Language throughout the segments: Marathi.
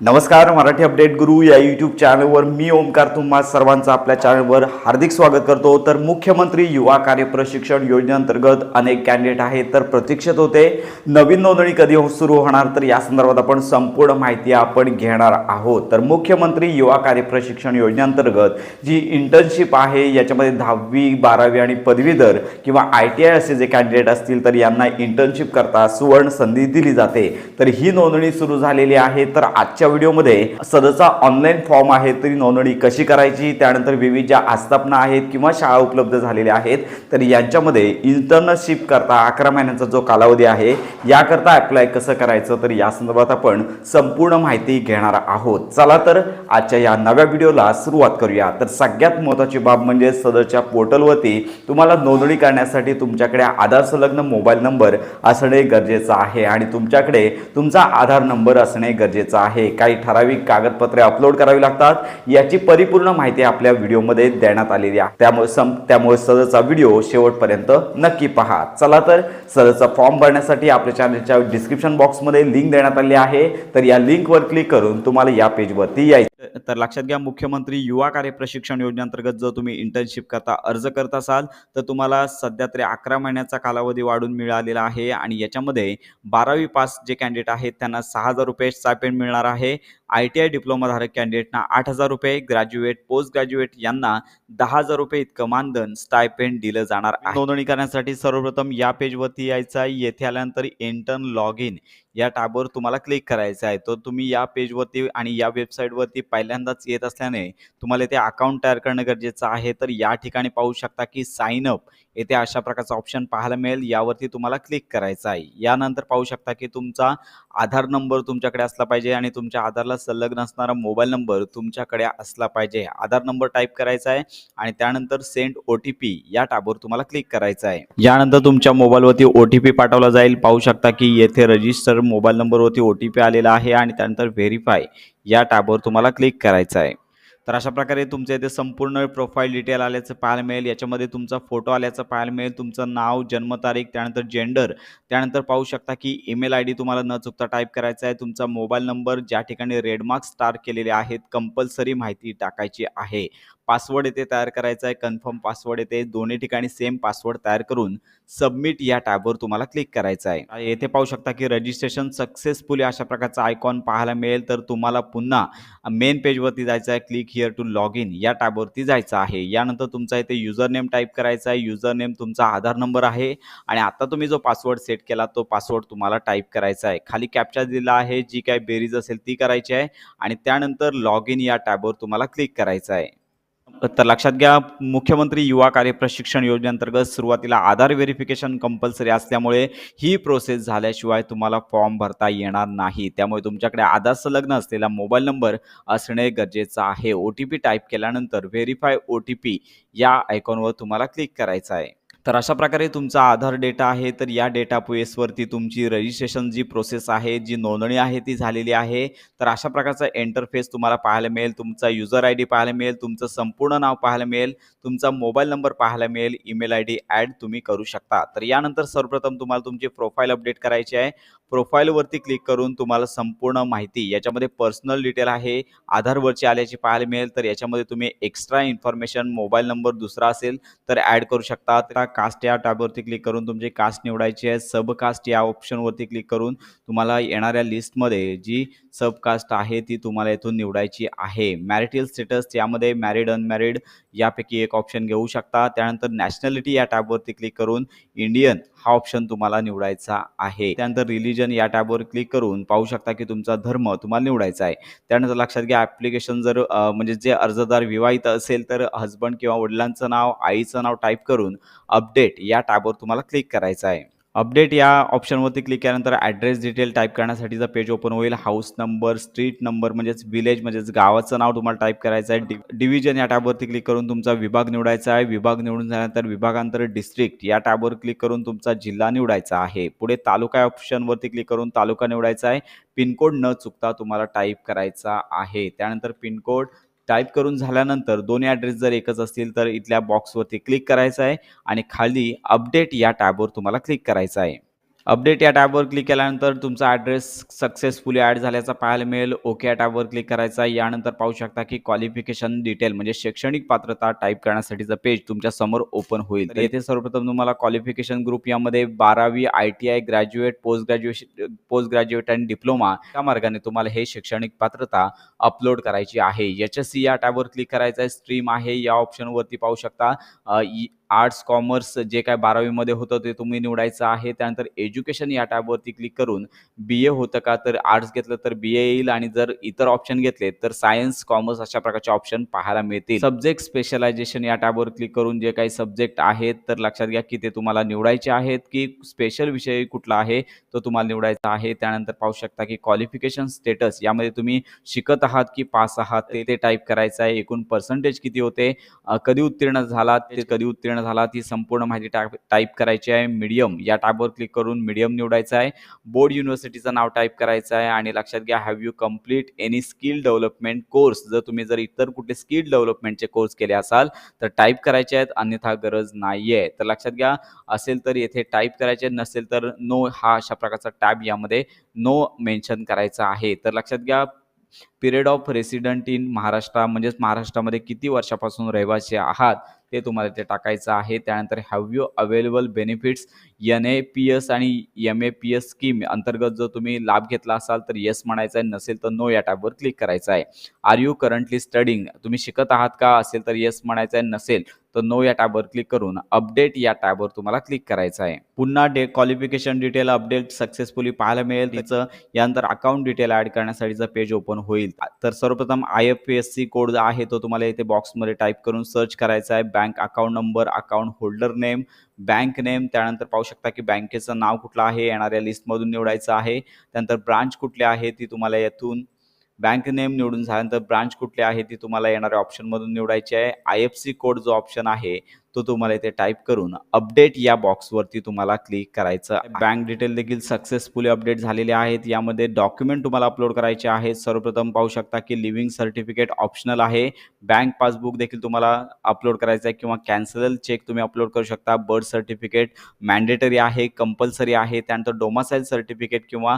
नमस्कार मराठी अपडेट गुरु या यूट्यूब चॅनलवर मी ओमकार तुम्हा सर्वांचं आपल्या चॅनलवर हार्दिक स्वागत करतो. तर मुख्यमंत्री युवा कार्य प्रशिक्षण योजनेअंतर्गत अनेक कॅन्डिडेट आहेत तर प्रतीक्षित होते नवीन नोंदणी कधी हो- सुरू होणार? तर या संदर्भात आपण संपूर्ण माहिती आपण घेणार आहोत. तर मुख्यमंत्री युवा कार्य प्रशिक्षण योजनेअंतर्गत जी इंटर्नशिप आहे याच्यामध्ये दहावी बारावी आणि पदवीधर किंवा आय टी आय असे जे कॅन्डिडेट असतील तर यांना इंटर्नशिप करता सुवर्ण संधी दिली जाते. तर ही नोंदणी सुरू झालेली आहे. तर आजच्या व्हिडिओमध्ये सदरचा ऑनलाईन फॉर्म आहे तरी नोंदणी कशी करायची त्यानंतर विविध ज्या आस्थापना आहेत किंवा शाळा उपलब्ध झालेल्या आहेत तर यांच्यामध्ये इंटर्नशिप करता अकरा महिन्यांचा जो कालावधी आहे याकरता अप्लाय कसं करायचं तर या संदर्भात आपण संपूर्ण माहिती घेणार आहोत. चला तर आजच्या या नव्या व्हिडिओला सुरुवात करूया. तर सगळ्यात महत्त्वाची बाब म्हणजे सदरच्या पोर्टलवरती तुम्हाला नोंदणी करण्यासाठी तुमच्याकडे आधार संलग्न मोबाईल नंबर असणे गरजेचं आहे आणि तुमच्याकडे तुमचा आधार नंबर असणे गरजेचं आहे. काही ठराविक कागदपत्रे अपलोड करावी लागतात. याची परिपूर्ण माहिती आपल्या व्हिडिओमध्ये देण्यात आलेली आहे. त्यामुळे सम त्यामुळे सदरचा व्हिडिओ शेवटपर्यंत नक्की पहा. चला तर सदरचा फॉर्म भरण्यासाठी आपल्या चॅनलच्या डिस्क्रिप्शन बॉक्समध्ये लिंक देण्यात आली आहे. तर या लिंकवर क्लिक करून तुम्हाला या पेजवरती यायचं तर लक्षात घ्या मुख्यमंत्री युवा कार्य प्रशिक्षण योजनेअंतर्गत जर तुम्ही इंटर्नशिप करता अर्ज करत असाल तर तुम्हाला सध्या तरी अकरा महिन्याचा कालावधी वाढून मिळालेला आहे. आणि याच्यामध्ये बारावी पास जे कॅन्डिडेट आहेत त्यांना सहा हजार रुपये स्टायपेंड मिळणार आहे. आय टी आय डिप्लोमाधारक कॅन्डिडेटना आठ हजार रुपये ग्रॅज्युएट पोस्ट ग्रॅज्युएट यांना दहा हजार रुपये इतकं मानधन स्टायपेंड दिलं जाणार आहे. नोंदणी करण्यासाठी सर्वप्रथम या पेजवरती यायचं आहे. येथे आल्यानंतर इंटर्न लॉग इन या टॅबवर तुम्हाला क्लिक करायचं आहे. तर तुम्ही या पेजवरती आणि या वेबसाईटवरती पहिल्यांदाच येत असल्याने तुम्हाला इथे अकाउंट तयार करणं गरजेचं आहे. तर या ठिकाणी पाहू शकता की साइन अप येथे अशा प्रकारचा ऑप्शन पाहायला मिळेल. यावरती तुम्हाला क्लिक करायचं आहे. यानंतर पाहू शकता की तुमचा आधार नंबर तुमच्याकडे असला पाहिजे आणि तुमच्या आधारला संलग्न असणारा मोबाईल नंबर तुमच्याकडे असला पाहिजे. आधार नंबर टाईप करायचा आहे आणि त्यानंतर सेंड ओ टी पी या टॅबवर तुम्हाला क्लिक करायचं आहे. यानंतर तुमच्या मोबाईलवरती ओ टी पी पाठवला जाईल. पाहू शकता की येथे रजिस्टर मोबाईल नंबरवरती ओ टी पी आलेला आहे आणि त्यानंतर व्हेरीफाय या टॅबवर तुम्हाला क्लिक करायचं आहे. तर अशा प्रकारे तुमच्या इथे संपूर्ण प्रोफाईल डिटेल आल्याचं पाहायला मिळेल. याच्यामध्ये तुमचा फोटो आल्याचं पाहायला मिळेल. तुमचं नाव जन्मतारीख त्यानंतर जेंडर त्यानंतर पाहू शकता की ईमेल आय डी तुम्हाला न चुकता टाईप करायचा आहे. तुमचा मोबाईल नंबर ज्या ठिकाणी रेडमार्क स्टार केलेले आहेत कंपल्सरी माहिती टाकायची आहे. पासवर्ड येथे तयार करायचा आहे. कन्फर्म पासवर्ड येते दोन्ही ठिकाणी सेम पासवर्ड तयार करून सबमिट या टॅबवर तुम्हाला क्लिक करायचं आहे. येथे पाहू शकता की रजिस्ट्रेशन सक्सेसफुली अशा प्रकारचा आयकॉन पाहायला मिळेल. तर तुम्हाला पुन्हा मेन पेजवरती जायचं आहे. Click here to log in या टॅबवरती जायचं आहे. यानंतर तुमचा इथे युजर नेम टाईप करायचा आहे. युजर नेम तुमचा आधार नंबर आहे. आणि आता तुम्ही जो पासवर्ड सेट केला तो पासवर्ड तुम्हाला टाईप करायचा आहे. खाली कॅप्चा दिला आहे. जी काय बेरीज असेल ती करायची आहे. आणि त्यानंतर लॉग इन या टॅबवर तुम्हाला क्लिक करायचं आहे. तर लक्षात घ्या मुख्यमंत्री युवा कार्य प्रशिक्षण योजनेअंतर्गत सुरुवातीला आधार व्हेरिफिकेशन कंपल्सरी असल्यामुळे ही प्रोसेस झाल्याशिवाय तुम्हाला फॉर्म भरता येणार नाही. त्यामुळे तुमच्याकडे आधार संलग्न असलेला मोबाईल नंबर असणे गरजेचं आहे. ओ टी पी टाईप केल्यानंतर व्हेरीफाय ओ टी पी या आयकॉनवर तुम्हाला क्लिक करायचं आहे. तर अशा प्रकारे तुमचा आधार डेटा आहे तर या डेटा बेसवरती तुमची रजिस्ट्रेशन जी प्रोसेस आहे जी नोंदणी आहे ती झालेली आहे. तर अशा प्रकारचा इंटरफेस तुम्हाला पाहायला मिळेल. तुमचा युजर आय डी पाहायला मिळेल. तुमचं संपूर्ण नाव पाहायला मिळेल. तुमचा मोबाईल नंबर पाहायला मिळेल. ईमेल आय डी ॲड तुम्ही करू शकता. तर यानंतर सर्वप्रथम तुम्हाला तुमची प्रोफाईल अपडेट करायची आहे. प्रोफाईलवरती क्लिक करून तुम्हाला संपूर्ण माहिती याच्यामध्ये पर्सनल डिटेल आहे आधारवरची आल्याची पाहायला मिळेल तर याच्यामध्ये तुम्ही एक्स्ट्रा इन्फॉर्मेशन मोबाईल नंबर दुसरा असेल तर ॲड करू शकता त्या कास्ट या टॅबवरती क्लिक करून तुमची कास्ट निवडायची आहे सब कास्ट या ऑप्शनवरती क्लिक करून तुम्हाला येणाऱ्या लिस्टमध्ये जी सब कास्ट आहे ती तुम्हाला इथून निवडायची आहे. मॅरिटल स्टेटस यामध्ये मॅरिड अनमॅरिड यापैकी एक ऑप्शन घेऊ शकता. त्यानंतर नॅशनॅलिटी या टॅबवरती क्लिक करून इंडियन हा ऑप्शन तुम्हाला निवडायचा आहे. त्यानंतर रिलीज रिलिजन या टॅबवर क्लिक करून पाहू शकता की तुमचा धर्म तुम्हाला निवडायचा आहे. त्यानंतर लक्षात घ्या ॲप्लिकेशन जर म्हणजे जे अर्जदार विवाहित असेल तर हजबंड किंवा वडिलांचं नाव आईचं नाव टाईप करून अपडेट या टॅबवर तुम्हाला क्लिक करायचं आहे. अपडेट या ऑप्शनवरती क्लिक केल्यानंतर ॲड्रेस डिटेल टाईप करण्यासाठीचा पेज ओपन होईल. हाऊस नंबर स्ट्रीट नंबर म्हणजेच विलेज म्हणजेच गावाचं नाव तुम्हाला टाईप करायचं आहे. डि डिव्हिजन या टॅबवरती क्लिक करून तुमचा विभाग निवडायचा आहे. विभाग निवडून झाल्यानंतर विभागांतर डिस्ट्रिक्ट या टॅबवर क्लिक करून तुमचा जिल्हा निवडायचा आहे. पुढे तालुका या ऑप्शनवरती क्लिक करून तालुका निवडायचा आहे. पिनकोड न चुकता तुम्हाला टाईप करायचा आहे. त्यानंतर पिनकोड टाईप करून झाल्यानंतर दोन्ही ॲड्रेस जर एकच असतील तर इथल्या बॉक्सवरती क्लिक करायचं आहे आणि खाली अपडेट या टॅबवर तुम्हाला क्लिक करायचं आहे. अपडेट या टॅबवर क्लिक केल्यानंतर तुमचा ॲड्रेस सक्सेसफुली ॲड झाल्याचा पाहायला मिळेल. ओके या टॅबवर क्लिक करायचा आहे. यानंतर पाहू शकता की क्वालिफिकेशन डिटेल म्हणजे शैक्षणिक पात्रता टाईप करण्यासाठीचं पेज तुमच्यासमोर ओपन होईल. येथे सर्वप्रथम तुम्हाला क्वालिफिकेशन ग्रुप यामध्ये बारावी I T I graduate post graduation post graduate आणि डिप्लोमा त्या मार्गाने तुम्हाला हे शैक्षणिक पात्रता अपलोड करायची आहे. एच एस सी या टॅबवर क्लिक करायचं आहे. स्ट्रीम आहे. या ऑप्शनवरती पाहू शकता. आर्ट्स कॉमर्स जे काय बारावीमध्ये होतं ते तुम्ही निवडायचं आहे. त्यानंतर एज्युकेशन या टॅबवरती क्लिक करून बी ए होतं का? तर आर्ट्स घेतलं तर बी ए येईल आणि जर इतर ऑप्शन घेतले तर सायन्स कॉमर्स अशा प्रकारचे ऑप्शन पाहायला मिळतील. सब्जेक्ट स्पेशलायझेशन या टॅबवर क्लिक करून जे काही सब्जेक्ट आहेत तर लक्षात घ्या की ते तुम्हाला निवडायचे आहेत की स्पेशल विषय कुठला आहे तो तुम्हाला निवडायचा आहे. त्यानंतर पाहू शकता की क्वालिफिकेशन स्टेटस यामध्ये तुम्ही शिकत आहात की पास आहात ते ते टाईप करायचं आहे. एकूण पर्सेंटेज किती होते? कधी उत्तीर्ण झाला ते कधी उत्तीर्ण झाला ती संपूर्ण माहिती टाईप टाईप करायची आहे. मीडियम या टॅबवर क्लिक करून मीडियम निवडायचं आहे. बोर्ड युनिव्हर्सिटीचं नाव टाईप करायचं आहे आणि लक्षात घ्या have you complete any skill development course जर तुम्ही जर इतर कुठले स्किल डेव्हलपमेंटचे कोर्स केले असाल तर टाईप करायचे आहेत अन्यथा गरज नाही आहे तर लक्षात घ्या असेल तर येथे टाईप करायचे नसेल तर नो हा अशा प्रकारचा टॅब यामध्ये नो मेन्शन करायचा आहे. तर लक्षात घ्या period of resident in Maharashtra म्हणजेच महाराष्ट्रामध्ये किती वर्षापासून रहिवासी आहात? ते तुम्हाला ते टाकायचं आहे. त्यानंतर have you available benefits N A P S आणि M A P S scheme अंतर्गत जर तुम्ही लाभ घेतला असाल तर येस म्हणायचं आहे नसेल तर नो या टॅबवर क्लिक करायचं आहे. आर यू करंटली स्टडिंग तुम्ही शिकत आहात का? असेल तर येस म्हणायचं आहे नसेल तर नो या टॅबवर क्लिक करून अपडेट या टॅबवर तुम्हाला क्लिक करायचं आहे. पुन्हा day qualification detail update successfully पाहायला मिळेल तिचं यानंतर अकाउंट डिटेल ॲड करण्यासाठीचं पेज ओपन होईल तर सर्वप्रथम I F P S C code आहे तो तुम्हाला इथे बॉक्समध्ये टाईप करून सर्च करायचा आहे. Bank account number account holder name bank name त्यानंतर पाहू शकता की बँकेचं नाव कुठलं आहे येणाऱ्या लिस्टमधून निवडायचं आहे. त्यानंतर ब्रांच कुठली आहे ती तुम्हाला यातून बँक नेम निवडून झाल्यानंतर ब्रांच कुठली आहे ती तुम्हाला येणाऱ्या ऑप्शनमधून निवडायची आहे. आय एफ सी कोड जो ऑप्शन आहे तो तुम्हाला इथे टाईप करून अपडेट या बॉक्सवरती तुम्हाला क्लिक करायचं. बँक डिटेल देखील सक्सेसफुली अपडेट झालेले आहेत. यामध्ये डॉक्युमेंट तुम्हाला अपलोड करायचे आहेत. सर्वप्रथम पाहू शकता की लिव्हिंग सर्टिफिकेट ऑप्शनल आहे. बँक पासबुक देखील तुम्हाला अपलोड करायचं आहे किंवा कॅन्सल चेक तुम्ही अपलोड करू शकता. बर्थ सर्टिफिकेट मॅन्डेटरी आहे कंपल्सरी आहे. त्यानंतर डोमासाईल सर्टिफिकेट किंवा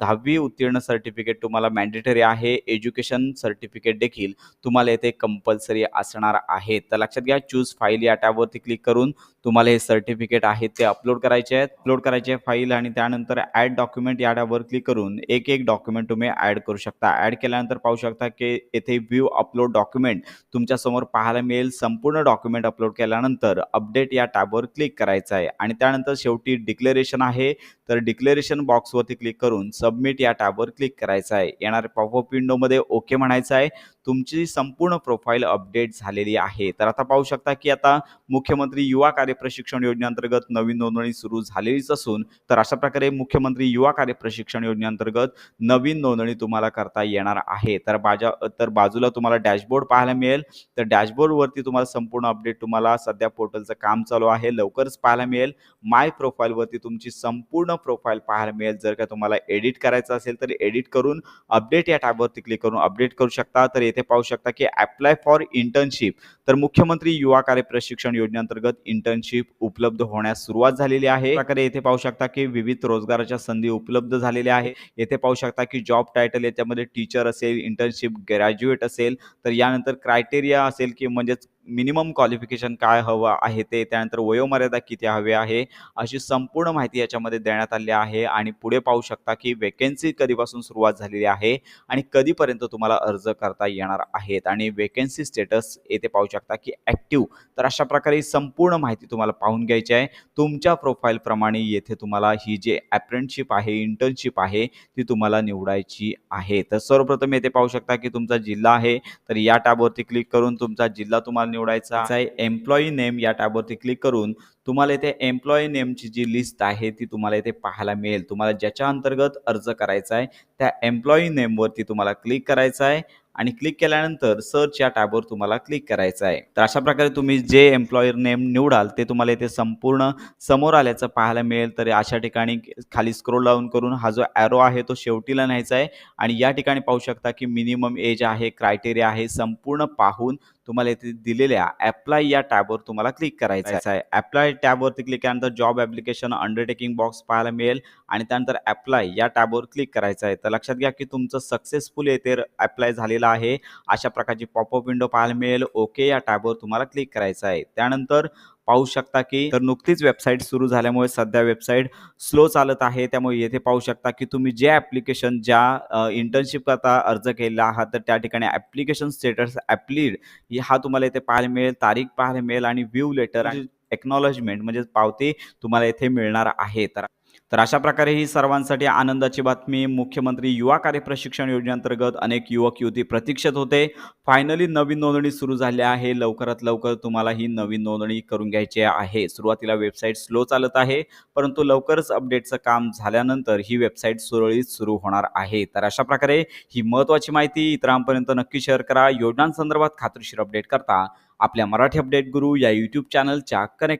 दहावी उत्तीर्ण सर्टिफिकेट तुम्हाला मॅन्डेटरी आहे. एज्युकेशन सर्टिफिकेट देखील तुम्हाला येथे कंपल्सरी असणार आहे. तर लक्षात घ्या चूज फाईल या या टॅबवरती क्लिक करून तुम्हाला हे सर्टिफिकेट आहेत ते अपलोड करायचे आहेत. अपलोड करायचे फाईल आणि त्यानंतर ॲड डॉक्युमेंट या टॅबवर क्लिक करून एक एक डॉक्युमेंट तुम्ही ॲड करू शकता. ॲड केल्यानंतर पाहू शकता की येथे व्ह्यू अपलोड डॉक्युमेंट तुमच्यासमोर पाहायला मिळेल. संपूर्ण डॉक्युमेंट अपलोड केल्यानंतर अपडेट या टॅबवर क्लिक करायचं आहे. आणि त्यानंतर शेवटी डिक्लेरेशन आहे. तर डिक्लेरेशन बॉक्सवरती क्लिक करून सबमिट या टॅबवर क्लिक करायचं आहे. येणाऱ्या पॉपअप विंडोमध्ये ओके म्हणायचं आहे. तुमची संपूर्ण प्रोफाईल अपडेट झालेली आहे. तर आता पाहू शकता की आता मुख्यमंत्री युवा कार्य प्रशिक्षण योजनेअंतर्गत नवीन नोंदणी सुरू झालेलीच असून तर अशा प्रकारे मुख्यमंत्री युवा कार्य प्रशिक्षण योजनेअंतर्गत नवीन नोंदणी तुम्हाला करता येणार आहे. तर बाजा तर बाजूला तुम्हाला डॅशबोर्ड पाहायला मिळेल. तर डॅशबोर्डवरती तुम्हाला संपूर्ण अपडेट तुम्हाला सध्या पोर्टलचं काम चालू आहे. लवकरच पाहायला मिळेल. माय प्रोफाईलवरती तुमची संपूर्ण प्रोफाईल पाहायला मिळेल. जर का तुम्हाला एडिट करायचं असेल तर एडिट करून अपडेट या टॅबवरती क्लिक करून अपडेट करू शकता. तर येथे पाहू शकता की अप्लाय फॉर इंटर्नशिप. तर मुख्यमंत्री युवा कार्य शिक्षण योजनेअंतर्गत इंटर्नशिप उपलब्ध होण्यास सुरुवात झालेली आहे. प्रकारे येथे पाहू शकता की विविध रोजगाराच्या संधी उपलब्ध झालेल्या आहे. येथे पाहू शकता की जॉब टायटल याच्यामध्ये टीचर असेल इंटर्नशिप ग्रॅज्युएट असेल तर यानंतर क्रायटेरिया असेल की म्हणजेच मिनिमम क्वालिफिकेशन काय हवं आहे ते त्यानंतर वयोमर्यादा किती हवी आहे अशी संपूर्ण माहिती याच्यामध्ये देण्यात आली आहे आणि पुढे पाहू शकता की वेकेन्सी कधीपासून सुरुवात झालेली आहे आणि कधीपर्यंत तुम्हाला अर्ज करता येणार आहेत आणि वेकेन्सी स्टेटस येथे पाहू शकता की ॲक्टिव्ह तर अशा प्रकारे संपूर्ण माहिती तुम्हाला पाहून घ्यायची आहे. तुमच्या प्रोफाईलप्रमाणे येथे तुम्हाला ही जे ॲप्रेंटशिप आहे इंटर्नशिप आहे ती तुम्हाला निवडायची आहे. तर सर्वप्रथम येथे पाहू शकता की तुमचा जिल्हा आहे. तर या टॅबवरती क्लिक करून तुमचा जिल्हा तुम्हाला निवडायचा आहे एम्प्लॉई नेम या टॅबवरती क्लिक करून तुम्हाला इथे एम्प्लॉई नेमची जी लिस्ट आहे ती तुम्हाला इथे पाहायला मिळेल. तुम्हाला ज्याच्या अंतर्गत अर्ज करायचा आहे त्या एम्प्लॉई नेमवरती तुम्हाला क्लिक करायचं आहे आणि क्लिक केल्यानंतर सर्च या टॅबवर तुम्हाला क्लिक करायचं आहे. तर अशा प्रकारे तुम्ही जे एम्प्लॉयर नेम निवडाल ते तुम्हाला इथे संपूर्ण समोर आल्याचं पाहायला मिळेल. तर अशा ठिकाणी खाली स्क्रोल डाऊन करून हा जो ॲरो आहे तो शेवटीला न्यायचा आहे. आणि या ठिकाणी पाहू शकता की मिनिमम एज आहे क्रायटेरिया आहे संपूर्ण पाहून तुम्हाला इथे दिलेल्या अप्लाय या टॅबवर तुम्हाला क्लिक करायचं आहे. अप्लाय टॅबवरती क्लिक केल्यानंतर जॉब ॲप्लिकेशन अंडरटेकिंग बॉक्स पाहायला मिळेल आणि त्यानंतर अप्लाय या टॅबवर क्लिक करायचं आहे. तर लक्षात घ्या की तुमचं सक्सेसफुल येथे अप्लाय झालेलं आहे. अशा प्रकारची पॉपअप विंडो पाहायला मिळेल. ओके या टॅबवर तुम्हाला क्लिक करायचं आहे. त्यानंतर पाहू शकता की तर नुकतीच वेबसाईट सुरू झाल्यामुळे सध्या वेबसाईट स्लो चालत आहे. त्यामुळे येथे पाहू शकता की तुम्ही जे ॲप्लिकेशन ज्या इंटर्नशिप करता अर्ज केलेला आहात तर त्या ठिकाणी ॲप्लिकेशन स्टेटस ॲप्लीड हा तुम्हाला इथे पाहायला मिळेल. तारीख पाहायला मिळेल आणि व्ह्यू लेटर आणि एक्नॉलेजमेंट म्हणजे पावती तुम्हाला इथे मिळणार आहे. तर तर अशा प्रकारे ही सर्वांसाठी आनंदाची बातमी मुख्यमंत्री युवा कार्य प्रशिक्षण योजनेअंतर्गत अनेक युवक युवती प्रतीक्षित होते. फायनली नवीन नोंदणी सुरू झाली आहे. लवकरात लवकर तुम्हाला ही नवीन नोंदणी करून घ्यायची आहे. सुरुवातीला वेबसाईट स्लो चालत आहे परंतु लवकरच अपडेटचं काम झाल्यानंतर ही वेबसाईट सुरळीत सुरू होणार आहे. तर अशा प्रकारे ही महत्त्वाची माहिती इतरांपर्यंत नक्की शेअर करा. योजनांसंदर्भात खात्रीशीर अपडेट करता आपल्या मराठी अपडेट गुरु या यूट्यूब चॅनलच्या कनेक्ट